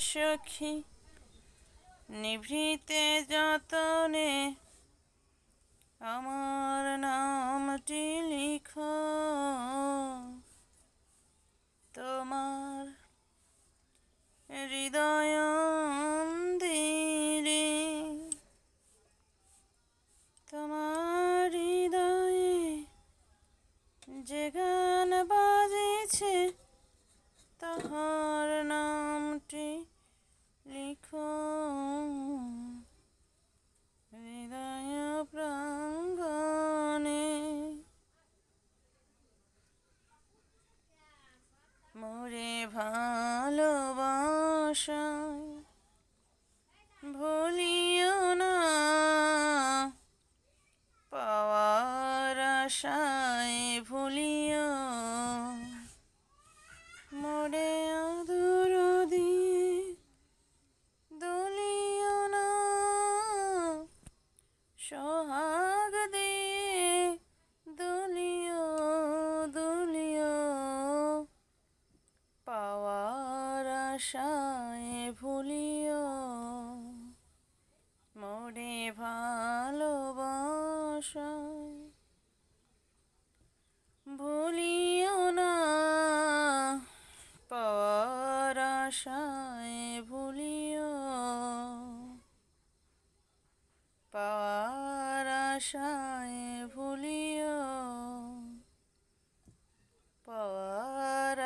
সখী নিভৃতে যতনে আমার নামটি লিখ। তোমার হৃদয় দিলে তোমার হৃদয়ে বাজেছে তাহার নামটি লিখো। হৃদয় প্রাঙ্গণে মোরে ভালোবাসায় ভুলিও না। পাওয়ার আশায় আশায় ভুলিও। মোরে ভালোবাসায় ভুলিও না। পাওয়ার ভুলিও। পাওয়ার ভুলিও। পাওয়ার